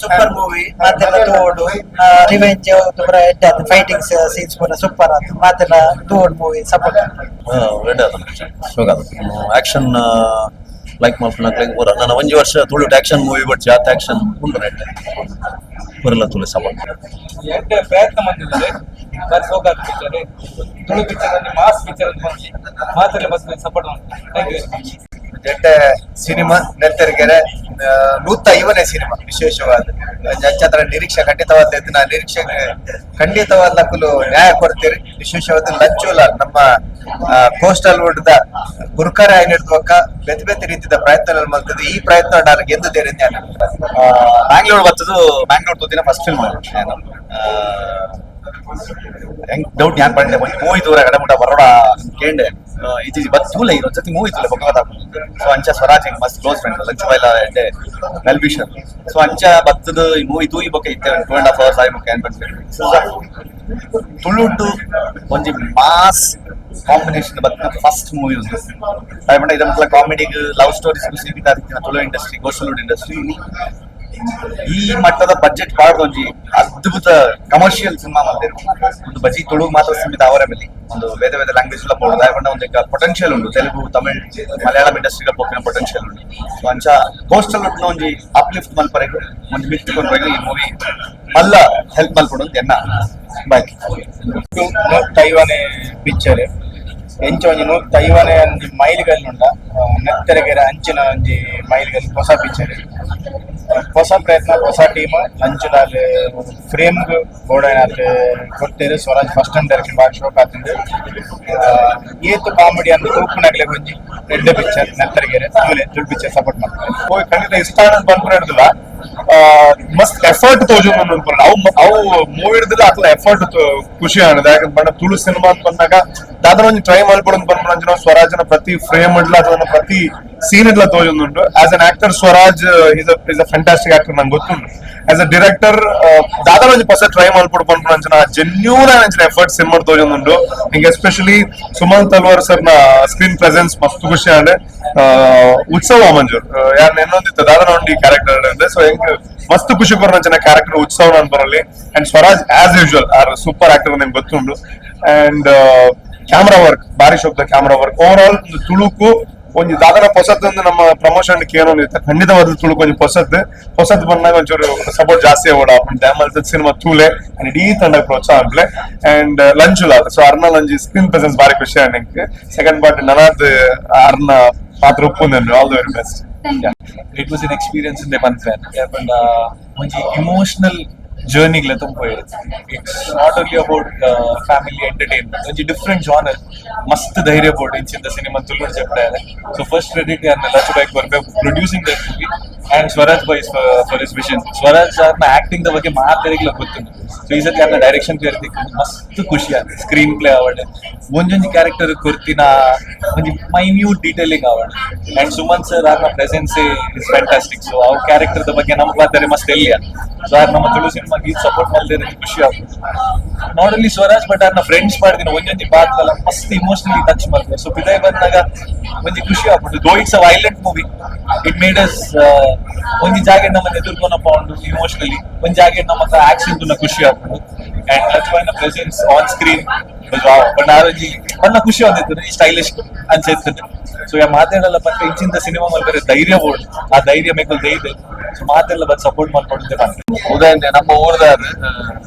Super movie ಮಾತೆಲ್ಲ ತೋಡು. Revenge ತುಮರ ಎಡ್ಡೆ ಅದು ಫೈಟಿಂಗ್ಸ್ ಸೀನ್ಸ್ ಪೂರ ಸೂಪರ್ ಆತು ಮಾತೆಲ್ಲ ತೋಡ್ ಮೂವಿ ಸಪೋರ್ಟ್ ರೆಡಿ ಆದ ಶೋಗ ಆಕ್ಷನ್ ಲೈಕ್ ಮಾಡ್ಕೊಳಕ್ ಲೈಕ್ ಪೂರ ನಾನು ಒಂಜಿ ವರ್ಷ ತುಳು ಆಕ್ಷನ್ ಮೂವಿ ಬಟ್ ಜಾತ ಆಕ್ಷನ್ ಉಂಟು ನೆಟ್ಟೆ. ಪೂರೆಲ್ಲ ತುಳು ಸಪೋರ್ಟ್ ಎಂಟೆ ಪ್ರಯತ್ನ ಮಾಡಿದ್ದಾರೆ ಬಸ್ ಹೋಗಾಕ್ ಪಿಕ್ಚರ್ ತುಳು ಪಿಕ್ಚರ್ ಅಲ್ಲಿ ಮಾಸ್ ಪಿಕ್ಚರ್ ಅಂತ ಬಂದು ಮಾತೆಲ್ಲ ಬಸ್ ಸಪೋರ್ಟ್ ಥ್ಯಾಂಕ್ ಯು ಸಿನಿಮಾ ನೆತ್ತರಿಗೆರೆ ನೂತ ಇವನೇ ಸಿನಿಮಾ, ವಿಶೇಷವಾದ. ಚಂದ್ರ ನಿರೀಕ್ಷೆ ಖಂಡಿತವಾದ ನಿರೀಕ್ಷೆ ಖಂಡಿತವಾದ ನಕಲು ನ್ಯಾಯ ಕೊಡ್ತೀರಿ. ವಿಶೇಷವಾದ ಲಂಚೂಲ, ನಮ್ಮ ಕೋಸ್ಟಲ್ ವುಡ್ದ ಗುರುಕರ ಏನಿರ್ತವಕ್ಕ, ಬೆತ್ ಬೇತೆ ರೀತಿಯ ಪ್ರಯತ್ನ ಮಾಡ್ತದೆ. ಈ ಪ್ರಯತ್ನ ನಾನು ಗೆದ್ದಿದ್ದೇನೆ ಜ್ಞಾನ ಬ್ಯಾಂಗ್ಳೂರ್ ಬರ್ತದು ಬ್ಯಾಂಗ್ಳೂರ್ ತೋದಿನ ಫಸ್ಟ್ ಫಿಲ್ಮ್ ಹೆಂಗ್ ಡೌಟ್ ಯಾಕೆ ಒಂದು ಮೂವಿ ದೂರ ಕಡೆ ಮುಟ ಬರೋಡ ಕೇಂಡೆ ಇದು ಬತ್ ತೂಲೆ ಇರೋ ಜೊತೆ ಮೂವಿ ತೂಲೆ ಪಕ್ಕ ಸೊ ಅಂಚ ಸ್ವರಾಜ್ ಹೆಂಗ್ ಮಸ್ತ್ ಕ್ಲೋಸ್ ಫ್ರೆಂಡ್ ಅಲ್ಲ ಬೈಲ ಎಡ್ಡೆ ವೆಲ್ ವಿಷರ್ ಸೊ ಅಂಚ ಬತ್ತದ ಈ ಮೂವಿ ತೂಯಿ ಬೊಕ್ಕ ಇತ್ತೆ. ಟೂ ಅಂಡ್ ಹಾಫ್ ಅವರ್ಸ್ ಆಯ್ ಮುಖ ಏನ್ ಬಂದ್ರೆ ತುಳುಟು ಒಂಜಿ ಮಾಸ್ ಕಾಂಬಿನೇಷನ್ ಬತ್ತ ಫಸ್ಟ್ ಮೂವಿ ಒಂದು. ಆಯ್ಮಂಡ ಇದ ಮತ್ಲ ಕಾಮಿಡಿಗ್ ಲವ್ ಸ್ಟೋರೀಸ್ ಸೀಮಿತ ತುಳು ಇಂಡಸ್ಟ್ರಿ ಗೋಸ್ಟಲ್ವುಡ್ ಇಂಡಸ್ಟ್ರಿ ಈ ಮಟ್ಟದ ಬಜೆಟ್ ಬಾರ್ದು ಅದ್ಭುತ ಕಮರ್ಷಿಯಲ್ ಸಿನಿಮಾ ಮಾಡ್ತಾರೆ ಒಂದು ಬಜಿ ತುಳು ಮಾತ್ರ ಸೀಮಿತ ಅವರ ಮೇಲೆ ಒಂದು ವೇದ ವೇದ ಲ್ಯಾಂಗ್ವೇಜ್ ಎಲ್ಲ ಬೋರ್ಡ್ ಆಯ್ಕೊಂಡ ಒಂದು ಪೊಟೆನ್ಶಿಯಲ್ ಉಂಟು. ತೆಲುಗು, ತಮಿಳ್, ಮಲಯಾಳಂ ಇಂಡಸ್ಟ್ರಿ ಪೋಕಿನ ಪೊಟೆನ್ಶಿಯಲ್ ಉಂಟು. ಸೊ ಅಂಚ ಕೋಸ್ಟಲ್ ಉಂಟು ಒಂಜಿ ಅಪ್ಲಿಫ್ಟ್ ಮಲ್ಪರೆಗೂ ಒಂದು ಮಿತ್ ಕೊಂಡ್ರೆಗೂ ಈ ಮೂವಿ ಮಲ್ಲ ಹೆಲ್ಪ್ ಮಲ್ಪಡು ಎನ್ನ. ಬಾಕಿ. ತೈವಾನೆ ಪಿಕ್ಚರ್ ಎಂಚ ಒಂಜಿ ನೂತ್ ತೈವಾನೆ ಒಂಜಿ ಮೈಲಿಗಲ್ ಉಂಡ ನೆತ್ತರೆಗೆರೆ ಅಂಚಿನ ಒಂಜಿ ಮೈಲಿಗಲ್ ಹೊಸ ಪಿಕ್ಚರ್ ಹೊಸ ಪ್ರಯತ್ನ, ಹೊಸ ಟೀಮ್ ಅಂಚಿನಾಲ್ ಫ್ರೇಮ್ ಬೋರ್ಡ್ ಕೊಟ್ಟಿರು. ಸ್ವರಾಜ್ ಫಸ್ಟ್ ಟೈಮ್ ಡೈರೆಕ್ಷನ್ ಬಾರಿ ಶೋಕ್ ಆತಂದು. ಏತು ಕಾಮಿಡಿ ಅಂದ್ರೆ ತೂಪುನಾಗ್ಲೆ ಒಂಜಿ ರೆಡ್ ಪಿಕ್ಚರ್ ನೆತ್ತರೆಗೆರೆ ಆಮೇಲೆ ದುಡ್ಡು ಪಿಕ್ಚರ್ ಸಪೋರ್ಟ್ ಮಾಡ್ತಾರೆ. ಖಂಡಿತ ಇಷ್ಟ ಅಂತ ಬಂದ್ಬಿಡಿಲ್ಲ ಮಸ್ತ್ ಎಫರ್ಟ್ ತೋಜು ಅನ್ಕೊಂಡು ಅವು ಅವು ಮೂವಿ ಹಿಡಿದ್ರೆ ಅತ್ಲ ಎಫರ್ಟ್ ಖುಷಿ ಆನದ ಯಾಕಂದ್ರೆ ಬಣ್ಣ ತುಳು ಸಿನಿಮಾ ಅಂತ ಬಂದಾಗ ದಾದ್ರ ಒಂದು ಟ್ರೈ ಮಾಡ್ಬಿಡೋದು ಸ್ವರಾಜ್ ಸ್ವರಾಜನ ಪ್ರತಿ ಫ್ರೇಮ್ ಇಡ್ಲ ಅಥವಾ ಪ್ರತಿ ಸೀನ್ ಇಡ್ಲ ತೋಜೊಂದುಂಟು. As an actor Swaraj is is a fantastic actor ನಂಗೆ ಗೊತ್ತುಂಡು ಆಸ್ ಅ ದಾದನ ಒಂದು ಹೊಸ ಟ್ರೈ ಮಾಡ್ಬಿಡು ಬಂದ್ಬಿಡ ಅಂಚನ ಜೆನ್ಯೂನ್ ಅಂಚಿನ ಎಫರ್ಟ್ ಸಿನಿಮಾ ತೋಜುಂದುಂಡು ನಿಂಗೆ ಎಸ್ಪೆಷಲಿ ಸುಮನ್ ತಲ್ವಾರ್ ಸರ್ನ ಸ್ಕ್ರೀನ್ ಪ್ರೆಸೆನ್ಸ್ ಮಸ್ತ್ ಖುಷಿ ಆಂಡೆ ಉತ್ಸವ ಮಂಜೂರ್. ಯಾರು ಇನ್ನೊಂದಿತ್ತು ದಾದನ ಒಂದು ಕ್ಯಾರೆಕ್ಟರ್ ಅಂದ್ರೆ ಸೊ ಹೆಂಗ್ ಮಸ್ತ್ ಖುಷಿ ಬರೋ ಅಂಚನ ಕ್ಯಾರೆಕ್ಟರ್ ಉತ್ಸವ ನಾನು ಬರಲಿ. And Swaraj as usual are super actor ನಿಮ್ಗೆ ಗೊತ್ತುಂಡು ಅಂಡ್ ಕ್ಯಾಮ್ರಾ ವರ್ಕ್ ಬಾರಿ ಶೋಕ್ದ ಕ್ಯಾಮ್ರಾ ವರ್ಕ್ ಓವರ್ ಆಲ್ ತುಳುಕು ಒಂಜಿ ದಾದನ ಹೊಸದೊಂದು ನಮ್ಮ ಪ್ರಮೋಷನ್ ಏನೋ ಇತ್ತು. ಖಂಡಿತವಾದ ತುಳು ಕೊಂಚ ಹೊಸದ್ ಹೊಸದ್ ಬಂದಾಗ ಒಂಚೂರು ಸಪೋರ್ಟ್ ಜಾಸ್ತಿ ಆಗೋಣ ಡ್ಯಾಮ್ ಅಲ್ಲಿ ಸಿನಿಮಾ ತೂಲೆ ಅಂಡ್ ಇಡೀ ತಂಡ ಪ್ರೋತ್ಸಾಹ ಆಗ್ಲೆ. ಅಂಡ್ ಲಂಜುಲ ಸೊ ಅರ್ನ ಲಂಜಿ ಸ್ಕ್ರೀನ್ ಪ್ರೆಸೆನ್ಸ್ ಬಾರಿ ಖುಷಿ ನನಗೆ ಸೆಕೆಂಡ್ ಪಾರ್ಟ್ ನನಾದ್ ಅರ್ನ ಪಾತ್ರ ಒಪ್ಪುಂದೆನು all the very best it was an experience in the month ಒಂಜಿ ಇಮೋಷನಲ್ ಜರ್ನಿಗ್ಲೆ ತುಂಬ ಇರುತ್ತೆ. It's not only about family entertainment ಒಂಜಿ ಡಿಫ್ರೆಂಟ್ ಜಾನರ್ ಮಸ್ತ್ ಧೈರ್ಯ ಬೋರ್ಡ್ ಇಂಚಿಂದ ಸಿನಿಮಾ ತುಳುಡ್ ಚೆಪ್ತಾರೆ ಸೊ ಫಸ್ಟ್ ಕ್ರೆಡಿಟ್ ಯಾರನ್ನ ಲಚ್ ಬೈಕ್ ಬರ್ಬೇಕು producing that and Swaraj by far his vision Swaraj ಅವ್ರನ್ನ ಆಕ್ಟಿಂಗ್ ಬಗ್ಗೆ ಮಾತಾಡಿಗ್ಲ ಗೊತ್ತಿಲ್ಲ. ಸೊ ಈ ಸತಿ ಅದನ್ನ ಡೈರೆಕ್ಷನ್ ಕೇಳ್ತಿಕ್ಕೆ ಮಸ್ತ್ ಖುಷಿ ಆಗುತ್ತೆ ಸ್ಕ್ರೀನ್ ಪ್ಲೇ ಆವಡೆ ಒಂದೊಂದು ಕ್ಯಾರೆಕ್ಟರ್ ಕೊರ್ತಿನ ಒಂದು ಮೈನ್ಯೂಟ್ ಡೀಟೇಲಿಂಗ್ ಆವಡೆ ಅಂಡ್ ಸುಮನ್ ಸರ್ ಅವ್ರನ್ನ ಪ್ರೆಸೆನ್ಸ್ ಇಸ್ ಫ್ಯಾಂಟಾಸ್ಟಿಕ್ ಸೊ ಅವ್ರ ಕ್ಯಾರೆಕ್ಟರ್ ದ ಬಗ್ಗೆ ನಮ್ಗೆ ಮಾತಾಡಿ ಮಸ್ತ್ ಎಲ್ಲಿಯ ಸೊ ಅವ್ರು ನಮ್ಮ ತುಳು ಸಿನಿಮಾಗೆ ಸಪೋರ್ಟ್ ಮಾಡಿದ್ರೆ ಖುಷಿ ಆಗುತ್ತೆ. ನಾಟ್ ಓನ್ಲಿ ಸ್ವರಾಜ್ ಬಟ್ ಅವ್ರನ್ನ ಫ್ರೆಂಡ್ಸ್ ಮಾಡ್ತೀನಿ ಒಂದೊಂದು ಪಾತ್ರಲ್ಲ ಮಸ್ತ್ ಇಮೋಷನಲಿ ಟಚ್ ಮಾಡ್ತಾರೆ ಸೊ ಬಿದಾಯ್ ಬಂದಾಗ ಒಂದು ಖುಷಿ ಆಗ್ಬಿಟ್ಟು though it's a violent movie it made us ಒಂದು ಜಾಗೆ ನಮ್ಮನ್ನ ಎದುರ್ಕೊನಪ್ಪ ಒಂದು ಇಮೋಷನಲಿ ಒಂದ್ ಜಾಗೆ ನಮ್ಮ ಹತ್ರ ಆಕ್ಷನ್ ಖುಷಿ ಆಗ್ಬಿಟ್ಟು. And Lakshmana presence on screen but ಆರೋಜಿ ನನ್ನ ಖುಷಿ ಆಗಿತ್ತು ಈ ಸ್ಟೈಲಿಶ್ ಅನ್ಸಿರ್ತದೆ ಸೊ ಯಾ ಮಾತಾಡಲ್ಲ ಪಕ್ಕ ಇಂಚಿಂದ ಸಿನಿಮಾ ಮಲ್ಪರೆ ಧೈರ್ಯ ಓಡ್, ಆ ಧೈರ್ಯ ಮೇಕಲ್ ಧೈರ್ಯ. ಮಾತೆಲ್ಲ ಬಂದು ಸಪೋರ್ಟ್ ಬಂದ್ರೆ ಉದಾಹರಣೆ ನಮ್ಮ ಊರ್ದಾರ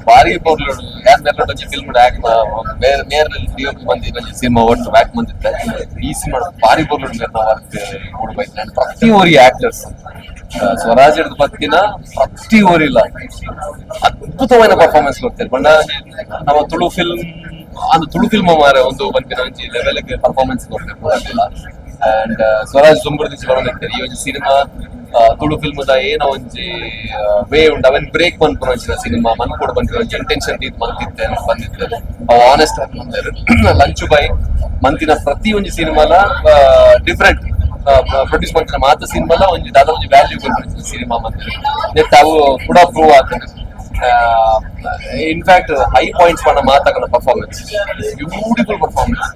ಬಾರಿ ಪೋರ್ಲುಡು ಯಾನ್ ಬೇರೆ ಫಿಲ್ಮ್ ಆಕ್ ಬೇರೆ ನೇರಲ್ಲಿ ಡಿಒ ಬಂದಿ ಸಿನಿಮಾ ಒಟ್ಟು ಬ್ಯಾಕ್ ಬಂದಿದ್ದೆ. ಈ ಸಿನಿಮಾ ಬಾರಿ ಪೋರ್ಲುಡು ಮೇರೆ ವರ್ಕ್ ಕೊಡ್ಬೇಕು ನಾನು ಪ್ರತಿ ಓರಿ ಆಕ್ಟರ್ಸ್ ಸ್ವರಾಜ್ ಹಿಡಿದು ಬತ್ತಿನ ಪ್ರತಿ ಓರಿಲ್ಲ ಅದ್ಭುತವಾದ ಪರ್ಫಾರ್ಮೆನ್ಸ್ ಕೊಡ್ತಾರೆ ಬಣ್ಣ, ನಮ್ಮ ತುಳು ಫಿಲ್ಮ್ ಅದು ತುಳು ಫಿಲ್ಮ್ ಮಾರ ಒಂದು ಬಂದಿನ ಲೆವೆಲ್ಗೆ ಪರ್ಫಾರ್ಮೆನ್ಸ್ ಕೊಡ್ತಾರೆ ಅಂಡ್ ಸ್ವರಾಜ್ ದುಂಬುರ್ದಿಸಿ ಬರೋದಿರ್ತಾರೆ ಈ ಒಂದು ಸಿನಿಮಾ ತುಳು ಫಿಲ್ಮದ ಏನೋ ಒಂಜಿ ವೇ ಉಂಡು ಅವನ್ ಬ್ರೇಕ್ ಒಂಚಿನ ಸಿನಿಮಾ ಮನ್ ಬಂದಿರೋ ಒಂಜಿ ಇಂಟೆನ್ಷನ್ ತೀತ್ ಬಂದಿತ್ತೆ ಬಂದಿದ್ದಾರೆ ಅವು ಆನೆಸ್ಟ್ ಆಗಿ ಬಂದಿದ್ದಾರೆ ಲಂಚು ಬೈ ಮಂತಿನ ಪ್ರತಿ ಒಂಜಿ ಸಿನಿಮಾಲ ಡಿಫ್ರೆಂಟ್ ಪ್ರೊಡ್ಯೂಸ್ ಮಾಡ್ತಾರೆ ಮಾತ ಸಿನಿಮಾಲ ಒಂಜಿ ದಾದ ಒಂಜಿ ವ್ಯಾಲ್ಯೂ ಸಿನಿಮಾ ಮಂದಿರ ನೆಟ್ ಅವು ಕೂಡ ಪ್ರೂವ್ ಆಗ್ತದೆ. ಇನ್ಫ್ಯಾಕ್ಟ್ ಹೈ ಪಾಯಿಂಟ್ಸ್ ಪಂಡ ಮಾತಾಗನ ಪರ್ಫಾರ್ಮೆನ್ಸ್ ಬ್ಯೂಟಿಫುಲ್ ಪರ್ಫಾರ್ಮೆನ್ಸ್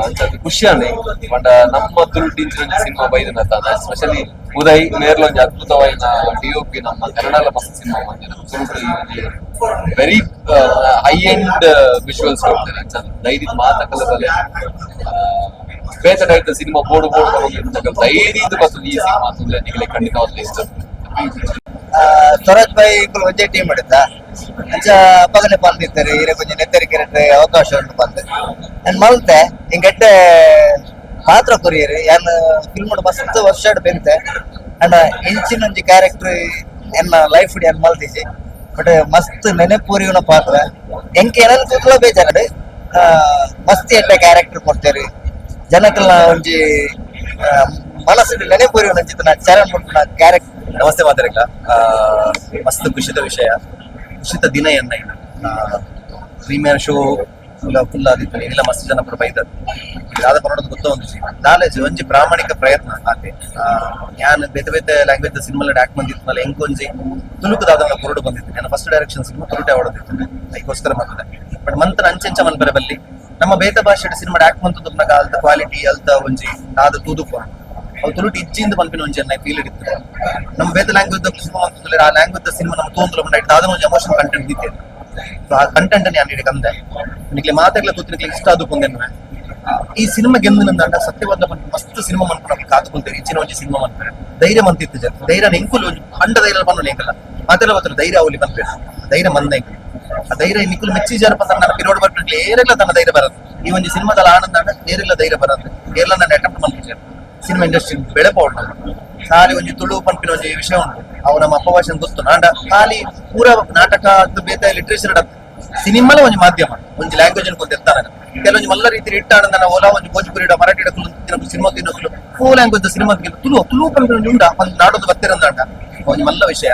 ಅಂಚದು ಖುಷಿ ಆನೆ ಬಟ್ ನಮ್ಮ ತುಳುಟಿಂಚಿನ ಸಿನಿಮಾ ಬೈದಿನ ತಾನ ಎಸ್ಪೆಷಲಿ ಉದಯ್ ನೇರ್ಲ ಒಂಜಿ ಅದ್ಭುತವಾಯಿನ ಡಿಒಪಿ ನಮ್ಮ ಕನ್ನಡ ಮಸ್ತ್ ಸಿನಿಮಾ ಬಂದಿನ ವೆರಿ ಹೈ ಎಂಡ್ ವಿಜುವಲ್ಸ್ ಕೊಡ್ತಾರೆ ಅಂಚದು ಧೈರ್ಯ ಮಾತಕಲ್ಲದಲ್ಲೇ ಬೇತ ಟೈಪ್ ಸಿನಿಮಾ ಬೋರ್ಡ್ ಬೋರ್ಡು ಧೈರ್ಯ ಇದು ಬರ್ತದೆ ಈ ಸಿನಿಮಾ ಅಂದ್ರೆ ಖಂಡಿತ ಖಂಡಿತವಾಗ್ಲೂ ಇಷ್ಟ. ಸ್ವರಾಜ್ ಬಾಯಿ ಇಬ್ಬರು ಒಂದೇ ಟೀಮ್ ಮಾಡಿದ್ದ ಅಂಚ ಪಾಲ್ ಬಂದಿರ್ತಾರೆ ಈರೆ ಕೊಂಚ ನೆತ್ತರಿಕೆ ಅವಕಾಶ ಉಂಟು ಬಂದು. ನಾನು ಮಲ್ತೆ ಹಿಂಗಡ್ಡೆ ಪಾತ್ರ ಕೊರಿಯರು ಯಾನ್ ಫಿಲ್ಮ್ ಮಸ್ತ್ ವರ್ಷ ಬೆಂತೆ. ಅಂಡ್ ಇಂಚಿನ ಒಂಜಿ ಕ್ಯಾರೆಕ್ಟರ್ ಎನ್ನ ಲೈಫ್ ಯಾನ್ ಮಲ್ತಿಸಿ ಬಟ್ ಮಸ್ತ್ ನೆನಪೂರಿನ ಪಾತ್ರ. ಎಂಕೆ ಏನಾದ್ರು ಕೂತ್ಲ ಬೇಜಾರಡೆ ಮಸ್ತ್ ಎಡ್ಡೆ ಕ್ಯಾರೆಕ್ಟರ್ ಕೊಡ್ತೇರಿ ಜನಕ್ಕೆಲ್ಲ ಒಂಜಿ ಮನಸ್ಸಿನ ನೆನಪೂರಿ ಚರಣ್ ನಾ ಚರಣ ನಾ ಕ್ಯಾರೆಕ್ಟರ್ ನಮಸ್ತೆ ಮಾತಾಡಲ್ಲ ಮಸ್ತ್ ಖುಷಿದ ವಿಷಯ. ಖುಷಿತ ದಿನ ಎನ್ನ ಇದು ಪ್ರೀಮಿಯರ್ ಶೋ ಫುಲ್ ಫುಲ್ ಆದಿತ್ತು ಇಲ್ಲ ಮಸ್ತ್ ಜನ ಕೂಡ ಬೈದದ್ದು ಯಾವ್ದು ಪರೋಡೋದು ಗೊತ್ತ ಒಂದು ನಾಲೆಜ್ ಒಂಜಿ ಪ್ರಾಮಾಣಿಕ ಪ್ರಯತ್ನ ಆತೆ ಯಾನ್ ಬೇತೆ ಬೇತೆ ಲ್ಯಾಂಗ್ವೇಜ್ ಸಿನಿಮಾ ಆಕ್ಟ್ ಬಂದಿತ್ತು ಮೇಲೆ ಎಂಕೊಂಜಿ ತುಳುಕು ದಾದ ಕುರುಡು ಬಂದಿತ್ತು. ನಾನು ಫಸ್ಟ್ ಡೈರೆಕ್ಷನ್ ಸಿನಿಮಾ ತುರುಟೆ ಹೊಡೆದಿತ್ತು ಅದಕ್ಕೋಸ್ಕರ ಮಾತ್ರ. ಬಟ್ ಮಂತ್ರ ಅಂಚೆಂಚ ಮನ್ ಬರಬಲ್ಲಿ ನಮ್ಮ ಬೇತ ಭಾಷೆ ಸಿನಿಮಾ ಡ್ಯಾಕ್ ಬಂತದ್ದು ನಗ ಅಲ್ದ ಕ್ವಾಲಿಟಿ ಅಲ್ತ ಒಂಜಿ ಆದ ತೂದುಕು ಅವು ತುಳುಟು ಇಜ್ಜಿಂದ ಮಲ್ಪಿನ ಒಂಜಿ ಅನ್ನ ಫೀಲ್ ಇಡಿತ್ತು ನಮ್ಮ ಬೇದ ಲ್ಯಾಂಗ್ವೇಜ್ ಸಿನಿಮಾ ಅಂತಂದ್ರೆ ಆ ಲ್ಯಾಂಗ್ವೇಜ್ ಸಿನಿಮಾ ನಮ್ಮ ತೋಂದ್ರ ಮುಂದೆ ದಾದ ಒಂದು ಎಮೋಷನ್ ಕಂಟೆಂಟ್ ಇದೆ ಸೊ ಆ ಕಂಟೆಂಟ್ ನಾನು ಹಿಡಿದು ಅಂದೆ ನಿಕ್ಲೆ ಮಾತಾಡ್ಲ ಕೂತ್ನಿಕ್ಲೆ ಇಷ್ಟ ಅದು ಈ ಸಿನಿಮಾ ಗೆಂದಿನಿಂದ ಸತ್ಯವಾದ ಮಸ್ತ್ ಸಿನಿಮಾ ಮನ್ಕೊಂಡು ಕಾತುಕೊಂತೇವೆ ಇಚ್ಚಿನ ಒಂಜಿ ಸಿನಿಮಾ ಮನ್ಪೇರೆ ಧೈರ್ಯ ಮಂತಿತ್ತು ಜನ. ಧೈರ್ಯ ನೆಂಕುಲು ಅಂಡ ಧೈರ್ಯ ಬಂದು ನೆಂಕಲ್ಲ ಮಾತೆಲ್ಲ ಬರ್ತಾರೆ ಧೈರ್ಯ ಅವಲಿ ಮನ್ಪೇರೆ ಧೈರ್ಯ ಮಂದ. ಆ ಧೈರ್ಯ ನಿಕ್ಕುಲು ಮೆಚ್ಚಿ ಬಂದ ನನ್ನ ಪಿರೋಡ್ ಬರ್ಬಿಟ್ಲೆ ಏರೆಲ್ಲ ತನ್ನ ಧೈರ್ಯ ಬರದು. ಈ ಒಂದು ಸಿನಿಮಾದಲ್ಲಿ ಆನಂದ ಏರೆಲ್ಲ, ಧೈರ್ಯ ಬರದು. ಏರೆಲ್ಲ ನನ್ನ ಅಟೆಂಪ್ಟ್ ಮಾಡ್ತಿದ್ದಾರೆ ಸಿನಿಮಾ ಇಂಡಸ್ಟ್ರಿ ಬೆಳೆಪೋಡು ಖಾಲಿ ಒಂಜಿ ತುಳು ಪಂಪಿನ ಒಂಜಿ ವಿಷಯ ಉಂಟು ಅವು ನಮ್ಮ ಅಪ್ಪ ಭಾಷೆ ಗೊತ್ತು ನಾಂಡ ಖಾಲಿ ಪೂರ ನಾಟಕ ಅದು ಬೇತೆ ಲಿಟ್ರೇಚರ್ ಸಿನಿಮಾಲ ಒಂಜಿ ಮಾಧ್ಯಮ ಒಂಜಿ ಲ್ಯಾಂಗ್ವೇಜ್ ಅನ್ಕೊಂತ ಇರ್ತಾನೆ ಕೆಲವೊಂಜಿ ಮಲ್ಲ ರೀತಿ ಇಟ್ಟಾಣ ನನ್ನ ಓಲಾ ಒಂಜಿ ಭೋಜ್ಪುರಿ ಮರಾಠಿ ದಿನ ಸಿನಿಮಾ ತಿನ್ನೋಕ್ಲು ಫೂ ಲ್ಯಾಂಗ್ವೇಜ್ ಸಿನಿಮಾ ತುಳು ತುಳು ಪಂಪಿನ ಉಂಡ ಒಂದು ನಾಡೋದು ಬರ್ತಿರಂದಾಂಡ ಒಂಜಿ ಮಲ್ಲ ವಿಷಯ